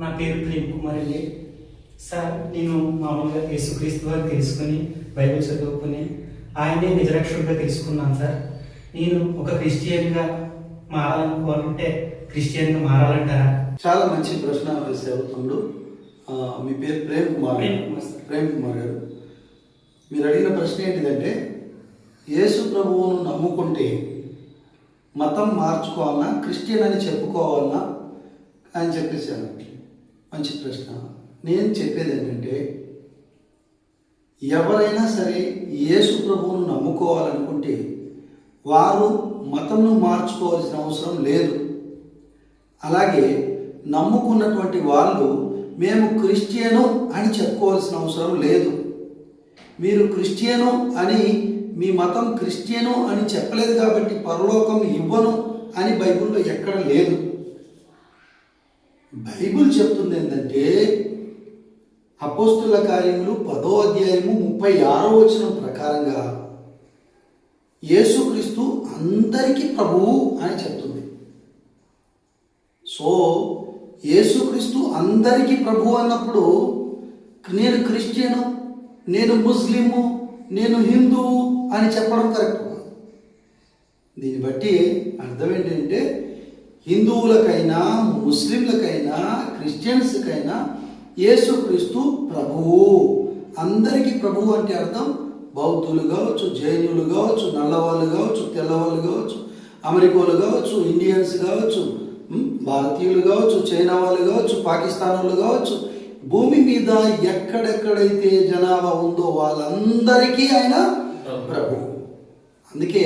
నా పేరు ప్రేమ్ కుమార్ అండి. సార్ నేను మామూలుగా యేసుక్రీస్తు వారు తెలుసుకుని బైబిల్ చదువుకుని ఆయనే నిజరక్షకుడిగా తెలుసుకున్నాను సార్. నేను ఒక క్రిస్టియన్గా మారాలనుకోవాలంటే క్రిస్టియన్గా మారాలంటారా? చాలా మంచి ప్రశ్న వేసావు తమ్ముడు. మీ పేరు ప్రేమ్ కుమార్ ప్రేమ్ కుమార్ సార్. ప్రేమ్ కుమార్ గారు. మీరు అడిగిన ప్రశ్న ఏంటిదంటే యేసు ప్రభువును నమ్ముకుంటే మతం మార్చుకోవాలన్నా క్రిస్టియన్ అని చెప్పుకోవాలన్నా అని చెప్పేశాను మంచి ప్రశ్న. నేను చెప్పేది ఏంటంటే ఎవరైనా సరే యేసు ప్రభువును నమ్ముకోవాలనుకుంటే వారు మతంను మార్చుకోవాల్సిన అవసరం లేదు. అలాగే నమ్ముకున్నటువంటి వాళ్ళు మేము క్రిస్టియను అని చెప్పుకోవాల్సిన అవసరం లేదు. మీరు క్రిస్టియను అని మీ మతం క్రిస్టియను అని చెప్పలేదు కాబట్టి పరలోకం ఇవ్వను అని బైబిల్లో ఎక్కడ లేదు. బైబిల్ చెప్తుంది ఏంటంటే అపోస్తుల కార్యములు పదో అధ్యాయము ముప్పై ఆరో వచనం ప్రకారంగా యేసుక్రీస్తు అందరికీ ప్రభువు అని చెప్తుంది. సో యేసుక్రీస్తు అందరికీ ప్రభు అన్నప్పుడు నేను క్రిస్టియను నేను ముస్లిము నేను హిందువు అని చెప్పడం కరెక్ట్ దీన్ని బట్టి అర్థం ఏంటంటే హిందువులకైనా ముస్లింలకైనా క్రిస్టియన్స్కైనా యేసుక్రీస్తు ప్రభువు. అందరికీ ప్రభువు అంటే అర్థం బౌద్ధులు కావచ్చు జైనులు కావచ్చు నల్లవాళ్ళు కావచ్చు తెల్లవాళ్ళు కావచ్చు అమెరికాలు కావచ్చు ఇండియన్స్ కావచ్చు భారతీయులు కావచ్చు చైనా వాళ్ళు కావచ్చు పాకిస్తాన్ వాళ్ళు కావచ్చు భూమి మీద ఎక్కడెక్కడైతే జనాభా ఉందో వాళ్ళందరికీ ఆయన ప్రభు. అందుకే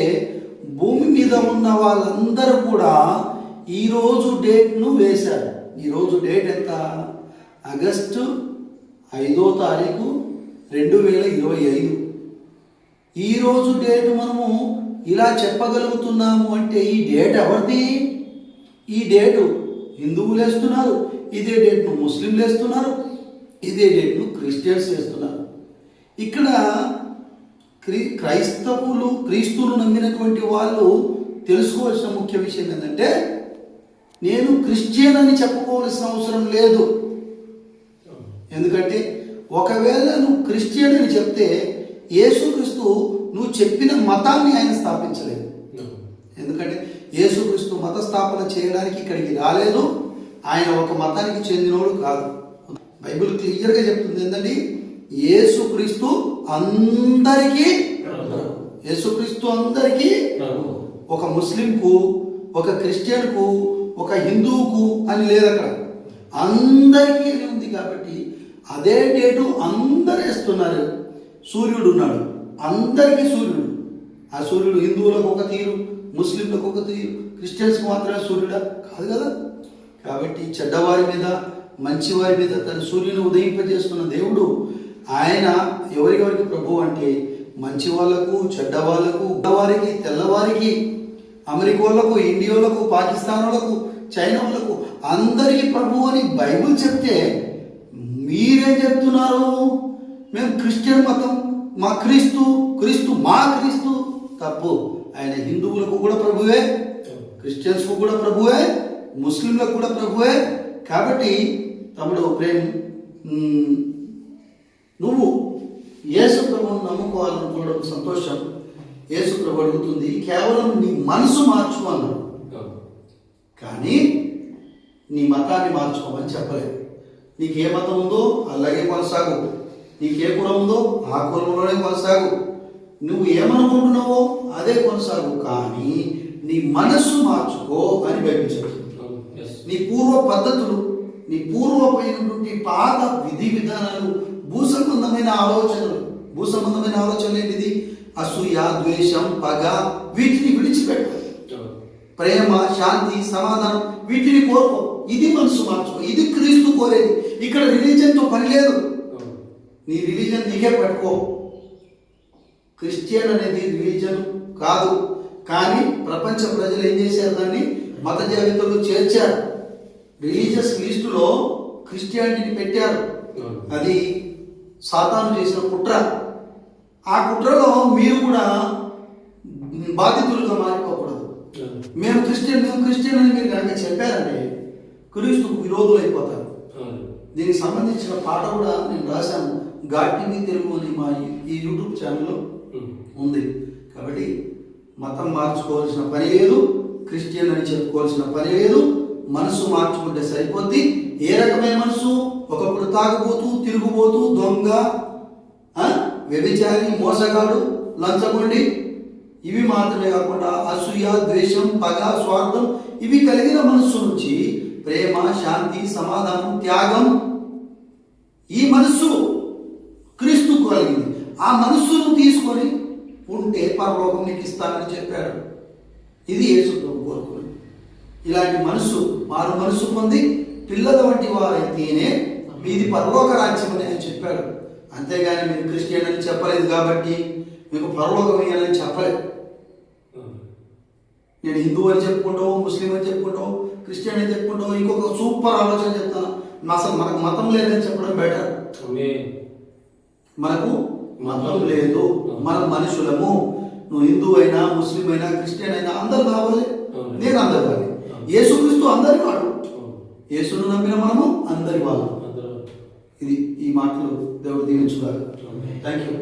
భూమి మీద ఉన్న వాళ్ళందరూ కూడా ఈరోజు డేట్ను వేశారు ఈరోజు డేట్ ఎంత? ఆగస్టు ఐదో తారీఖు రెండు వేల ఇరవై ఐదు. ఈరోజు డేట్ మనము ఇలా చెప్పగలుగుతున్నాము అంటే ఈ డేట్ ఎవరిది? ఈ డేటు హిందువులు వేస్తున్నారు ఇదే డేట్ను ముస్లింలు వేస్తున్నారు ఇదే డేట్ను క్రిస్టియన్స్ వేస్తున్నారు. ఇక్కడ క్రీ క్రైస్తవులు క్రీస్తువులు నమ్మినటువంటి వాళ్ళు తెలుసుకోవాల్సిన ముఖ్య విషయం ఏంటంటే నేను క్రిస్టియన్ అని చెప్పుకోవాల్సిన అవసరం లేదు. ఎందుకంటే ఒకవేళ నువ్వు క్రిస్టియన్ అని చెప్తే యేసుక్రీస్తు నువ్వు చెప్పిన మతాన్ని ఆయన స్థాపించలేదు. ఎందుకంటే యేసుక్రీస్తు మత స్థాపన చేయడానికి ఇక్కడికి రాలేదు. ఆయన ఒక మతానికి చెందినోడు కాదు. బైబిల్ క్లియర్గా చెప్తుంది ఏంటండి యేసుక్రీస్తు అందరికీ యేసుక్రీస్తు అందరికీ ఒక ముస్లింకు ఒక క్రిస్టియన్కు ఒక హిందువుకు అని లేదు అక్కడ. అందరికీ అని ఉంది కాబట్టి అదే డేటు అందరు వేస్తున్నారు. సూర్యుడు ఉన్నాడు అందరికీ సూర్యుడు. ఆ సూర్యుడు హిందువులకు ఒక తీరు ముస్లింలకు ఒక తీరు క్రిస్టియన్స్కి మాత్రమే సూర్యుడా? కాదు కదా. కాబట్టి చెడ్డవారి మీద మంచివారి మీద తన సూర్యుని ఉదయింపజేస్తున్న దేవుడు ఆయన ఎవరికెవరికి ప్రభు అంటే మంచి వాళ్ళకు చెడ్డవాళ్ళకు వారికి తెల్లవారికి అమెరికోలకు ఇండియోలకు పాకిస్తానులకు చైనా వాళ్ళకు అందరికీ ప్రభు అని బైబిల్ చెప్తే మీరేం చెప్తున్నారు. మేము క్రిస్టియన్ మతం మా క్రీస్తు క్రీస్తు మా క్రీస్తు తప్పు. ఆయన హిందువులకు కూడా ప్రభువే క్రిస్టియన్స్కు కూడా ప్రభువే ముస్లింలకు కూడా ప్రభువే. కాబట్టి తమ్ముడు ప్రేమ్ నువ్వు యేసు ప్రభువును నమ్ముకోవాలనుకోవడం సంతోషం. యేసు ప్రభు అడుగుతుంది కేవలం నీ మనసు మార్చుకో అన్నాడు. కానీ నీ మతాన్ని మార్చుకోమని చెప్పలేదు. నీకు ఏ మతం ఉందో అలాగే కొనసాగు. నీకు ఏ కులం ఉందో ఆ కులంలోనే కొనసాగు. నువ్వు ఏమనుకుంటున్నావో అదే కొనసాగు. కానీ నీ మనస్సు మార్చుకో అని చెప్తుంది. నీ పూర్వ పద్ధతులు నీ పూర్వమైనటువంటి పాత విధి విధానాలు భూ సంబంధమైన ఆలోచనలు. భూ సంబంధమైన ఆలోచనలు ఏంటిది? అసూయ ద్వేషం పగ వీటిని విడిచిపెట్టు. ప్రేమ శాంతి సమాధానం వీటిని కోరుకో. ఇది మనసు మార్చుకో. ఇది క్రీస్తు కోరేది. ఇక్కడ రిలీజన్తో పని లేదు. నీ రిలీజన్ నీకే పట్టుకో. క్రిస్టియన్ అనేది రిలీజన్ కాదు. కానీ ప్రపంచ ప్రజలు ఏం చేశారు దాన్ని? మత జాబితాలో చేర్చారు. రిలీజియస్ లిస్టులో క్రిస్టియానిటీని పెట్టారు. అది సాతాను చేసిన కుట్ర. ఆ కుట్రలో మీరు కూడా బాధితులుగా మారిపోకూడదు. మేము క్రిస్టియన్ మేము క్రిస్టియన్ అని మీరు కనుక చెప్పారంటే క్రీస్తుకు విరోధులు అయిపోతారు దీనికి సంబంధించిన పాట కూడా నేను రాశాను. టీవీ తెలుగు అని మా ఈ- యూట్యూబ్ ఛానల్లో. ఉంది. కాబట్టి మతం మార్చుకోవాల్సిన పని లేదు క్రిస్టియన్ అని చెప్పుకోవాల్సిన పని లేదు మనసు మార్చుకుంటే సరిపోద్ది. ఏ రకమైన మనసు? ఒకప్పుడు తాగుబోతూ తిరుగుబోతూ దొంగ వ్యభిచారి మోసగాడు లంచగొండి. ఇవి మాత్రమే కాకుండా అసూయ ద్వేషం పగ స్వార్థం ఇవి కలిగిన మనస్సు నుంచి ప్రేమ శాంతి సమాధానం త్యాగం ఈ మనస్సు క్రీస్తు కలిగింది. ఆ మనస్సును తీసుకొని ఉంటే పరలోకం నీకు ఇస్తానని చెప్పాడు. ఇది యేసు ప్రభు కోరుకున్నది. ఇలాంటి మనసు మారు మనసు పొంది పిల్లల వంటి వారైతేనే మీది పరలోక రాజ్యం అని ఆయన చెప్పాడు. అంతేగాని మీరు క్రిస్టియన్ అని చెప్పలేదు కాబట్టి మీకు పరలోకం ఇవ్వాలని చెప్పలేదు. నేను హిందూ అని చెప్పుకుంటావు ముస్లిం అని చెప్పుకుంటావు క్రిస్టియన్ అని చెప్పుకుంటావు ఇంకొక సూపర్ ఆలోచన చెప్తాను. అసలు మనకు మతం లేదని చెప్పడం బెటర్. మనకు మతం లేదు. మనం మనుషులము. నువ్వు హిందూ అయినా ముస్లిం అయినా క్రిస్టియన్ అయినా అందరు కావాలి. నేను అందరి వాళ్ళే యేసుక్రీస్తు అందరి వాడు. యేసును నమ్మిన మనము అందరి వాళ్ళు. ఇది ఈ మాటలు దేవుడు ఆమేన్. Thank you